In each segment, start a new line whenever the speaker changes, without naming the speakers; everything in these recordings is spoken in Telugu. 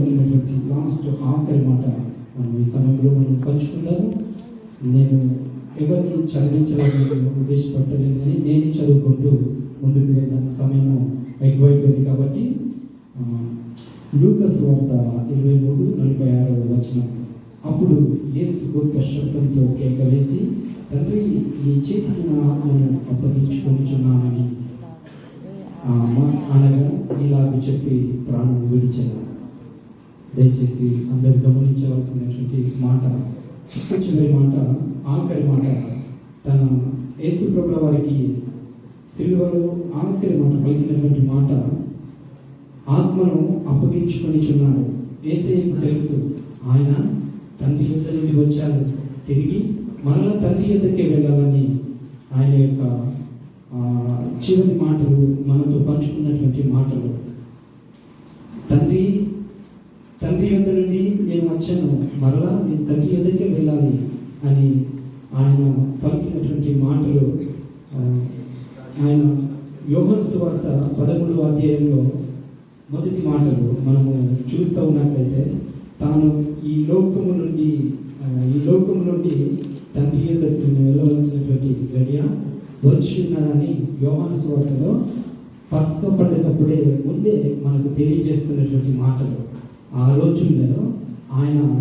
ఉన్నటువంటి లాస్ట్ ఆఖరి మాట మనం ఈ సమయంలో మనం పంచుకుందాము. నేను ఎవరిని చదివించాలని ఉద్దేశపడతలేదు కానీ నేను చదువుకుంటూ ముందుకు వెళ్ళడానికి సమయము ఎక్కువైపోయింది కాబట్టి లూకస్ వార్త ఇరవై మూడు నలభై ఆరవ వచనం. అప్పుడు యేసు గొప్ప శబ్దంతో కేక వేసి తండ్రి నీ చేతికి నా ఆత్మను అప్పగించుకొనిచున్నానని. మా- అనగా ఇలాగ చెప్పి ప్రాణం విడిచాను. దయచేసి అందరు గమనించవలసినటువంటి మాట చివరి మాట ఆఖరి మాట తన ఏసు ప్రభుల వారికి సిల్వలో ఆఖరి మాట పలికినటువంటి మాట ఆత్మను అప్పగించుకొనిచున్నాడు. ఏసయ్యకు తెలుసు ఆయన తండ్రి యుద్ధ నుండి వచ్చాడు. తిరిగి మరలా తండ్రి యుద్ధకే వెళ్ళాలని ఆయన యొక్క చివరి మాటలు మనతో పంచుకున్నటువంటి మాటలు. తండ్రి నేను వచ్చాను. మరలా నేను తండ్రి యొద్దకే వెళ్ళాలి అని ఆయన పలికినటువంటి మాటలు ఆయన యోహన్ సువార్త పదమూడవ అధ్యాయంలో మొదటి మాటలు మనము చూస్తూ ఉన్నట్లయితే తాను ఈ లోకము నుండి ఈ లోకము నుండి తండ్రి యొద్దకు వెళ్ళవలసినటువంటి గడియ వచ్చి ఉన్నదని యోహన్ సువార్తలో పస్క పండుగప్పుడే ముందే మనకు తెలియజేస్తున్నటువంటి మాటలు. ఆ రోజుల్లో ఆయన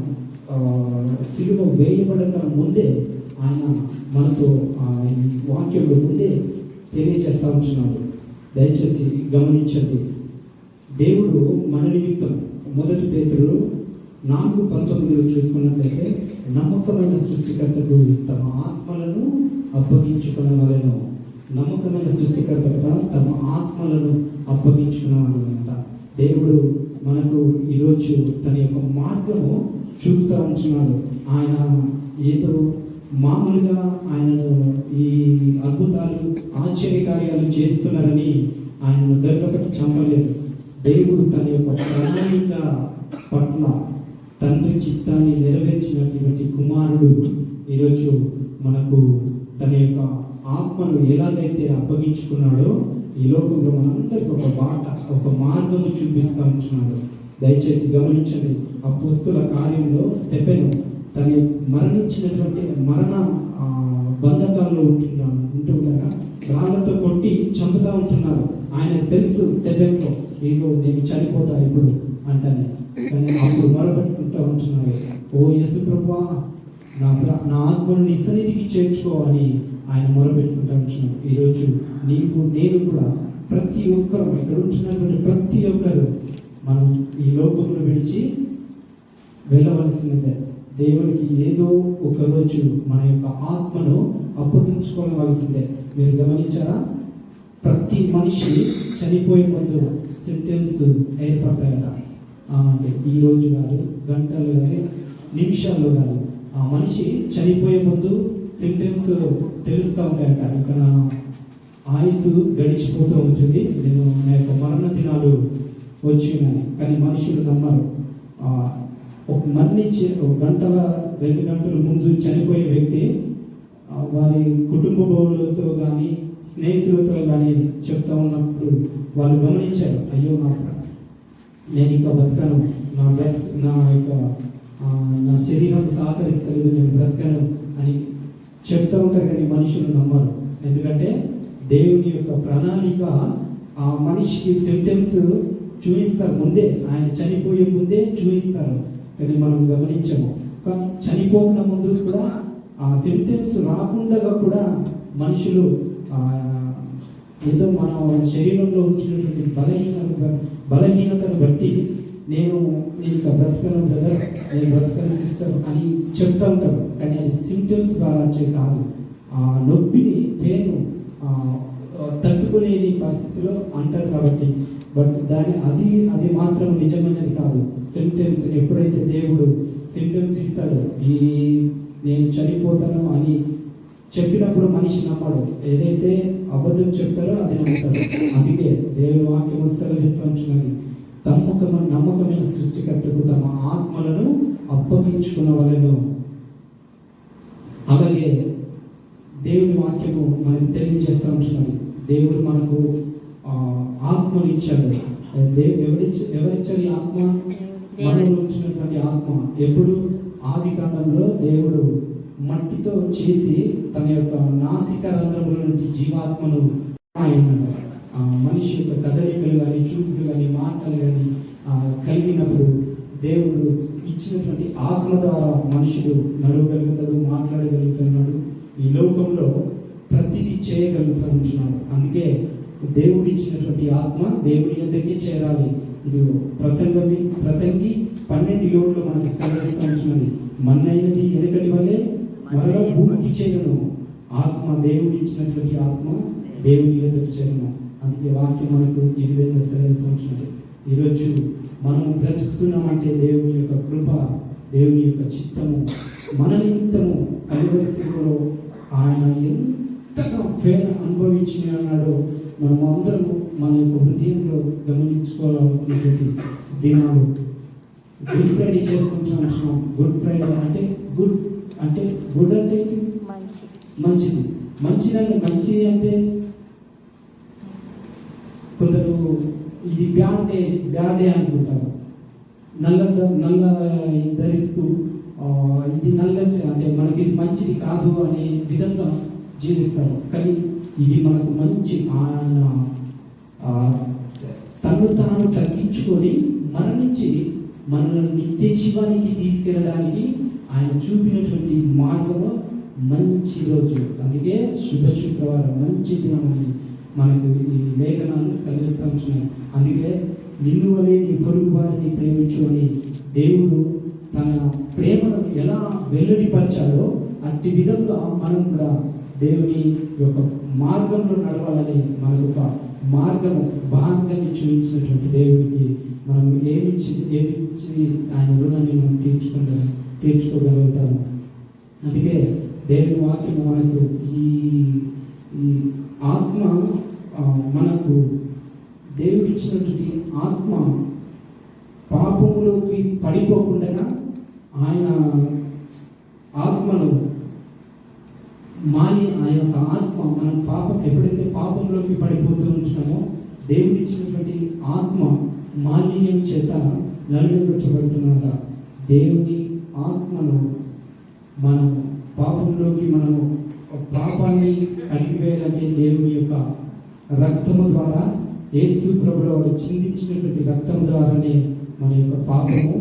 సిలువ వేయబడక ముందే ఆయన మనతో వాక్యంలో ముందే తెలియజేస్తా ఉంటున్నాడు. దయచేసి గమనించండి. దేవుడు మన నిమిత్తం. మొదటి పేతులు నాలుగు పంతొమ్మిదిలో చూసుకున్నట్లయితే నమ్మకమైన సృష్టికర్తకు తమ ఆత్మలను అప్పగించుకున్న వలన నమ్మకమైన సృష్టికర్త తమ ఆత్మలను అప్పగించుకున్న అప్పగించుకున్నవాలన్నమాట దేవుడు మనకు ఈరోజు తన యొక్క మార్గము చూపుతూ ఉంటున్నాడు. ఆయన ఏదో మామూలుగా ఆయనను ఈ అద్భుతాలు ఆశ్చర్యకార్యాలు చేస్తున్నారని ఆయనను దొరకబట్టి చంపలేదు. దేవుడు తన యొక్క ప్రణాళిక పట్ల తండ్రి చిత్తాన్ని నెరవేర్చినటువంటి కుమారుడు ఈరోజు మనకు తన యొక్క ఆత్మను ఎలాగైతే అప్పగించుకున్నాడో ఈ లోకంలో మనందరికి ఒక బాట ఒక మార్గము చూపిస్తూ ఉంటున్నాడు దయచేసి గమనించండి ఆ పుస్తుల కార్యంలో స్టెపెను తన మరణించినటువంటి మరణ బంధకాల్లో ఉంటున్నాను ఉంటుండగా రాళ్ళతో కొట్టి చంపుతా ఉంటున్నారు. ఆయన తెలుసు స్టెపెన్తో ఏదో నేను చనిపోతా ఇప్పుడు అంటానే. కానీ అప్పుడు మొరపెట్టుకుంటా ఉంటున్నాడు. ఓ యశు ప్రభా నా నా ఆత్మను నీ సన్నిధికి చేర్చుకోవాలని ఆయన మొరపెట్టుకుంటా ఉంటున్నాం ఈరోజు నీకు నేను కూడా ప్రతి ఒక్కరు ఇక్కడ ఉంటున్నటువంటి ప్రతి ఒక్కరు మనం ఈ లోకంలో విడిచి వెళ్ళవలసినదే. దేవునికి ఏదో ఒక రోజు మన యొక్క ఆత్మను అప్పగించుకోవలసిందే మీరు గమనించారా? ప్రతి మనిషి చనిపోయే ముందు సెంటెన్స్ ఏర్పడతాయట. ఆ, అంటే ఈ రోజు కాదు గంటలు కానీ నిమిషాల్లో కాదు. ఆ మనిషి చనిపోయే ముందు సింటమ్స్ తెలుస్తూ ఉంటాయంట ఇక నా ఆయుస్సు గడిచిపోతూ ఉంటుంది. నేను నా యొక్క మరణ దినాలు వచ్చి ఉన్నాయి. కానీ మనుషులు నమ్మరు. ఒక మరణించే ఒక గంటల రెండు గంటల ముందు చనిపోయే వ్యక్తి వారి వారి కుటుంబములతో కానీ స్నేహితులతో కానీ చెప్తా ఉన్నప్పుడు వాళ్ళు గమనించారు అయ్యో నా నేను ఇంకా బతకను నా బ్రత్ నా యొక్క నా శరీరం సహకరిస్తలేదు. నేను బ్రతకను అని చెప్తూ ఉంటారు కానీ మనుషులు నమ్మరు. ఎందుకంటే దేవుని యొక్క ప్రణాళిక ఆ మనిషికి సిమ్టమ్స్ చూపిస్తారు ముందే. ఆయన చనిపోయే ముందే చూపిస్తారు కానీ మనం గమనించము. కానీ చనిపోకుండా ముందు కూడా ఆ సిమ్టమ్స్ రాకుండా కూడా మనుషులు ఏదో మన శరీరంలో ఉంచినటువంటి బలహీనత బలహీనతను బట్టి నేను నేను ఇంకా బ్రతకను బ్రదర్ నేను బ్రతకను సిస్టర్ అని చెప్తా ఉంటారు. కానీ అది సింటమ్స్ ద్వారా వచ్చే కాదు. ఆ నొప్పిని పెయిన్ తట్టుకునేది పరిస్థితిలో అంటారు కాబట్టి. బట్ దాని అది అది మాత్రం నిజమైనది కాదు. సింటమ్స్ ఎప్పుడైతే దేవుడు సింటమ్స్ ఇస్తాడో ఈ నేను చనిపోతాను అని చెప్పినప్పుడు మనిషి నమ్మడు. ఏదైతే అబద్ధం చెప్తారో అది నమ్ముతారు అందుకే దేవుడు వాక్యం సెలవిస్తూ ఉంటున్నది నమ్మకమైన నమ్మకమైన సృష్టికర్తకు తమ ఆత్మలను అప్పగించుకున్న వాళ్ళను అలాగే దేవుని వాక్యము మనకు తెలియజేస్తూ ఉంటున్నది. దేవుడు మనకు ఆత్మను ఇచ్చాడు ఎవరిచ్చ ఎవరిచ్చారు ఆత్మ? మనలో ఉంచినటువంటి ఆత్మ. ఎప్పుడు? ఆది కాలంలో దేవుడు మట్టితో చేసి తన యొక్క నాసిక రంధ్రముల నుండి జీవాత్మను ఆయన మనిషి యొక్క కదలికలు కానీ చూపులు కానీ మాటలు కానీ కలిగినప్పుడు దేవుడు ఇచ్చినటువంటి ఆత్మ ద్వారా మనుషుడు నడవగలుగుతాడు మాట్లాడగలుగుతున్నాడు. ఈ లోకంలో ప్రతిదీ చేయగలుగుతున్నాడు అందుకే దేవుడు ఇచ్చినటువంటి ఆత్మ దేవుని దగ్గరికి చేరాలి. ఇది ప్రసంగమి ప్రసంగి పన్నెండు ఏళ్ళు మనకి ఉంటున్నది. మన్నైనది ఎనకటి వల్లే మరో భూమికి చేయను ఆత్మ దేవుడు ఇచ్చినటువంటి ఆత్మ దేవుని దగ్గర చేరను. అందుకే వాక్యం మనకు ఈ విధంగా సెలవిస్తున్నది ఈరోజు మనం బ్రతుకుతున్నామంటే దేవుని యొక్క కృప దేవుని యొక్క చిత్తము మన నిమిత్తము కలివస్థితిలో ఆయన ఎంతగా పేద అనుభవించినాడో మనం అందరము మన యొక్క హృదయంలో గమనించుకోవాల్సినటువంటి దినాలు. గుడ్ ఫ్రైడే చేసుకుంటున్నాం గుడ్ ఫ్రైడే అంటే గుడ్ అంటే గుడ్ అంటే ఏంటి?
మంచి.
మంచిది. మంచిదంటే మంచిది అంటే? కొందరు ఇది బ్యాడ్ బ్యాటే అనుకుంటారు. నల్ల నల్ల ధరిస్తూ ఇది నల్ల అంటే మనకి ఇది మంచిది కాదు అనే విధంగా జీవిస్తారు. కానీ ఇది మనకు మంచి ఆయన తను తాను తగ్గించుకొని మరణించి మనల్ని నిత్య జీవానికి తీసుకెళ్ళడానికి ఆయన చూపినటువంటి మార్గంలో మంచి రోజు. అందుకే శుభ శుక్రవారం మంచి దినం అని మనకు ఈ లేఖనాన్ని కలిగిస్తున్నాయి అందుకే నిన్ను వలె నీ పొరుగు వారిని ప్రేమించు అని దేవుడు తన ప్రేమను ఎలా వెల్లడిపరిచాడో అట్టి విధంగా మనం కూడా దేవుని యొక్క మార్గంలో నడవాలని మనకు ఒక మార్గము మార్గాన్ని చూపించినటువంటి దేవుడికి మనం ఏమిచ్చి ఏమిచ్చి ఆయన రుణాన్ని మనం తీర్చుకుంటాం తీర్చుకోగలుగుతాము. అందుకే దేవుని వాక్యం మనకు ఈ ఈ ఆత్మ ఆ, మనకు దేవుడిచ్చినటువంటి ఆత్మ పాపములోకి పడిపోకుండా ఆయన ఆత్మను మాని ఆ యొక్క ఆత్మ మనం పాపం ఎప్పుడైతే పాపంలోకి పడిపోతూ ఉంటున్నామో దేవుడు ఇచ్చినటువంటి ఆత్మ మాలిన్యం చేత నలుగుబెట్టబడుతున్నాక దేవుని ఆత్మను మనం పాపంలోకి మనము పాపాన్ని కడిగివేయాలంటే దేవుని యొక్క రక్తము ద్వారా యేసు ప్రభుల వారు చిందించినటువంటి రక్తం ద్వారానే మన యొక్క పాపము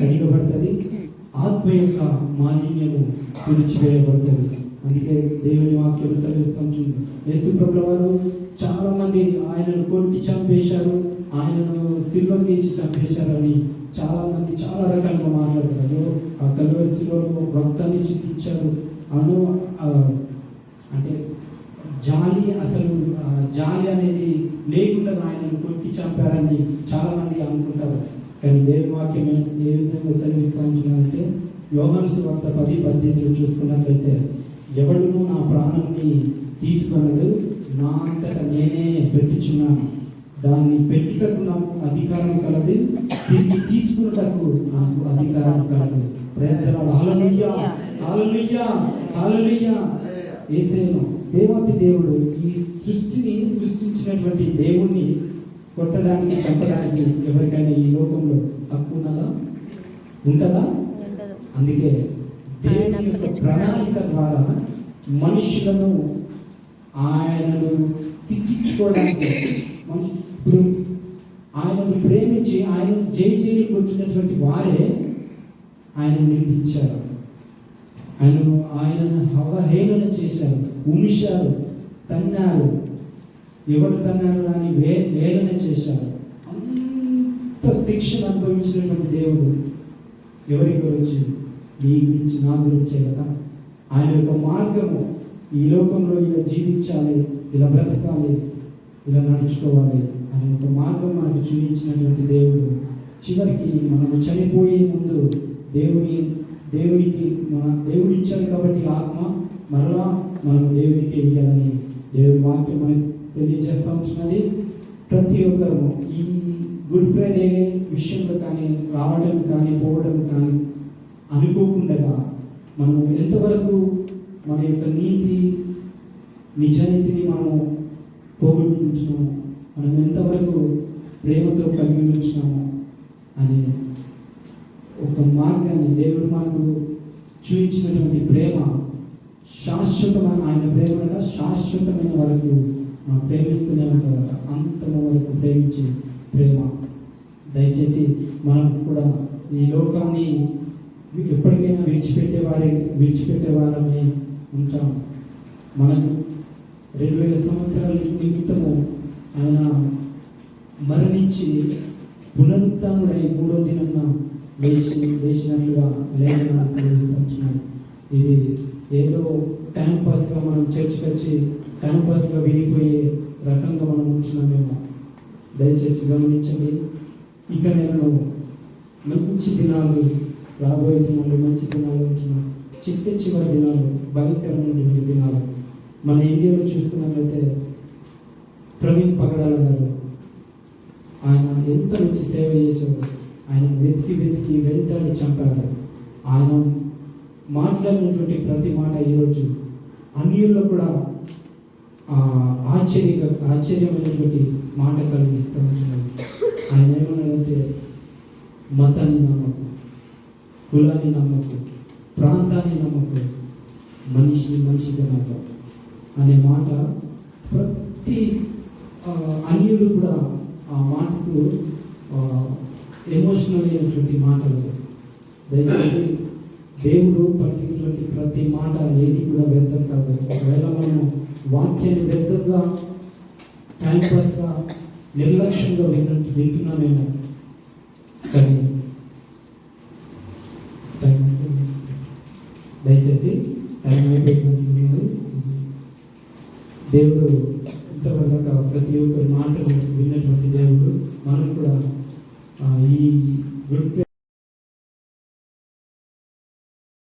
కడిగబడుతుంది. ఆత్మ యొక్క మాలిన్యము విడిచివేయబడుతుంది. అందుకే దేవుని వాక్యం సెలవిస్తాం చూడండి. యేసు ప్రభుల వారు చాలా మంది ఆయనను కొట్టి చంపేశారు ఆయనను సిల్వర్ వేసి చంపేశారు అని చాలా మంది చాలా రకాలుగా మాట్లాడతారు ఆ కలువరిశిలో రక్తాన్ని చిందించారు అను అంటే జాలి అసలు జాలి అనేది లేకుండా ఆయనను కొట్టి చంపారని చాలామంది అనుకుంటారు. కానీ దేవుని వాక్యం ఏ- విధంగా సెలవిస్తూ ఉంటున్నదంటే యోహాను వార్త పది పద్దెనిమిది చూసుకున్నట్లయితే ఎవడును నా ప్రాణాన్ని తీసుకున్నాడు నా అంతట నేనే పెట్టుచున్నాను. దాన్ని పెట్టుటకు నాకు అధికారం కలదు తిరిగి తీసుకున్నటకు నాకు అధికారం కలదు. ప్రయత్నాలు హాలలుయ్యా హాలలుయ్యా హాలలుయ్యా ఏసేను దేవాతి దేవుడు ఈ సృష్టిని సృష్టించినటువంటి దేవుణ్ణి కొట్టడానికి చంపడానికి ఎవరికైనా ఈ లోకంలో హక్కు ఉన్నదా? ఉంటుందా?
ఉండదు.
అందుకే దేవుని యొక్క ప్రణాళిక ద్వారా మనుషులను ఆయనను తిట్టించుకోవడానికి మనిషి ఇప్పుడు ఆయనను ప్రేమించి ఆయన జై జై కొట్టినటువంటి వారే ఆయన నిందించారు. ఆయనను ఆయనను అవహేళన చేశారు ఉమిశారు తన్నారు ఎవరు తన్నారు అని వే వేదన చేశారు. అంత శిక్షను అనుభవించినటువంటి దేవుడు ఎవరి గురించి నీ గురించి నా గురించే కదా? ఆయన యొక్క మార్గము ఈ లోకంలో ఇలా జీవించాలి ఇలా బ్రతకాలి ఇలా నడుచుకోవాలి అనే ఒక మార్గం మనకు చూపించినటువంటి దేవుడు. చివరికి మనము చనిపోయే ముందు దేవుని దేవునికి మన దేవుడు ఇచ్చాడు కాబట్టి ఆత్మ మరలా మనం దేవునికి ఇవ్వాలని దేవుడి వాక్యం మనకి తెలియజేస్తూ ఉంటున్నది. ప్రతి ఒక్కరము ఈ గుడ్ ఫ్రైడే విషయంలో కానీ రావడం కానీ పోవడం కానీ అనుకోకుండా మనం ఎంతవరకు మన యొక్క నీతి నిజాయితీని మనము పోగొట్టుకుంటున్నాము మనం ఎంతవరకు ప్రేమతో కలిగి ఉంటున్నాము అని మార్గాన్ని దేవుడు మనకు చూపించినటువంటి ప్రేమ శాశ్వతమైన ఆయన ప్రేమ శాశ్వతమైన వరకు మనం ప్రేమిస్తూనే ఉంటుందట అంతము వరకు ప్రేమించే ప్రేమ. దయచేసి మనం కూడా ఈ లోకాన్ని ఎప్పటికైనా విడిచిపెట్టే వారి విడిచిపెట్టే వారమే ఉంటాం. మనకు రెండు వేల సంవత్సరాల నిమిత్తము ఆయన మరణించి పునరుత్డై మూడో దినంన వేసి వేసినట్లుగా లేఖన సంబంధించినాయి ఇది ఏదో టైం పాస్గా మనం చర్చ్కి వచ్చి టైం పాస్గా విడిపోయే రకంగా మనం ఉంటున్నామేమో దయచేసి గమనించండి. ఇక నేను మంచి దినాలు రాబోయే దినాలు మంచి దినాలు ఉంటున్నాం చిట్ట చివరి దినాలు భయంకరమైన దినాలు మన ఇండియాలో చూసుకున్నట్లయితే ప్రవీణ్ పగడాల గారు ఆయన ఎంత మంచి సేవ చేసేవారు ఆయన వెతికి వెతికి వెంటాడి చంపాడు. ఆయన మాట్లాడినటువంటి ప్రతి మాట ఈరోజు అన్యుల్లో కూడా ఆశ్చర్య ఆశ్చర్యమైనటువంటి మాట కలిగిస్తూ ఉంటున్నారు ఆయన ఏమన్నాడంటే మతాన్ని నమ్మకు కులాన్ని నమ్మకు ప్రాంతాన్ని నమ్మకు మనిషి మనిషిగా నమ్మకు అనే మాట ప్రతి ఆ, అన్యులు కూడా ఆ మాటకు ఎమోషనల్ అయినటువంటి మాటలు. దయచేసి దేవుడు పలికినటువంటి ప్రతి మాట ఏది కూడా వ్యర్థం కాదు. ఒకవేళ మనము వాక్యాన్ని వ్యర్థంగా టైంపాస్గా నిర్లక్ష్యంగా విన్నట్టు వింటున్నామేమో. కానీ టైం దయచేసి టైం అయిపోయింది. దేవుడు ఇంతవరకు ప్రతి మనం E